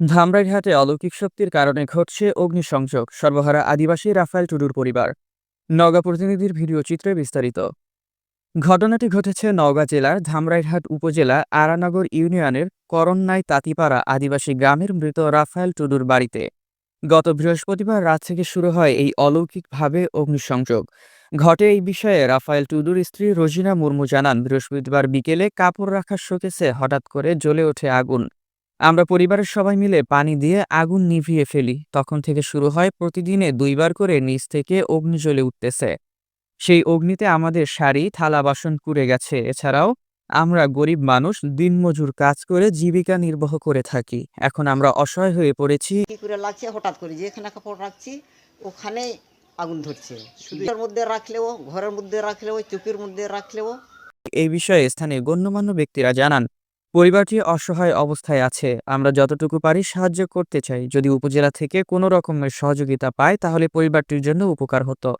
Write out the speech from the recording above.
ধামরাইঘাটে অলৌকিক শক্তির কারণে ঘটছে অগ্নিসংযোগ। সর্বহারা আদিবাসী রাফায়েল টুডুর পরিবার। নওগাঁ প্রতিনিধির ভিডিও চিত্রে বিস্তারিত। ঘটনাটি ঘটেছে নওগাঁ জেলার ধামরাইঘাট উপজেলা আরানগর ইউনিয়নের করন্নাই তাঁতিপাড়া আদিবাসী গ্রামের মৃত রাফায়েল টুডুর বাড়িতে। গত বৃহস্পতিবার রাত থেকে শুরু হয় এই অলৌকিকভাবে অগ্নিসংযোগ। ঘটে এই বিষয়ে রাফায়েল টুডুর স্ত্রী রোজিনা মুর্মু জানান, বৃহস্পতিবার বিকেলে কাপড় রাখার শোকেসে হঠাৎ করে জ্বলে ওঠে আগুন। আমরা পরিবারের সবাই মিলে পানি দিয়ে আগুন নিভিয়ে ফেলি। তখন থেকে শুরু হয় প্রতিদিনে দুইবার করে নিচ থেকে অগ্নি জ্বলে উঠতেছে। সেই অগ্নিতে আমাদের শাড়ি থালা বাসন পুড়ে গেছে। এছাড়াও আমরা গরিব মানুষ দিনমজুর কাজ করে জীবিকা নির্বাহ করে থাকি। এখন আমরা অসহায় হয়ে পড়েছি। কি করে লাগছে? হঠাৎ করে যেখানে কাপড় রাখছি ওখানে আগুন ধরছে। শুধুর মধ্যে রাখলেও ঘরের মধ্যে রাখলেও চুপির মধ্যে রাখলেও। এই বিষয়ে স্থানীয় গণ্যমান্য ব্যক্তিরা জানান পরিবারটি অসহায় অবস্থায় আছে। আমরা যতটুকু পারি সাহায্য করতে চাই। যদি উপজেলা থেকে কোনো রকমের সহযোগিতা পায়, তাহলে পরিবারটির জন্য উপকার হতো।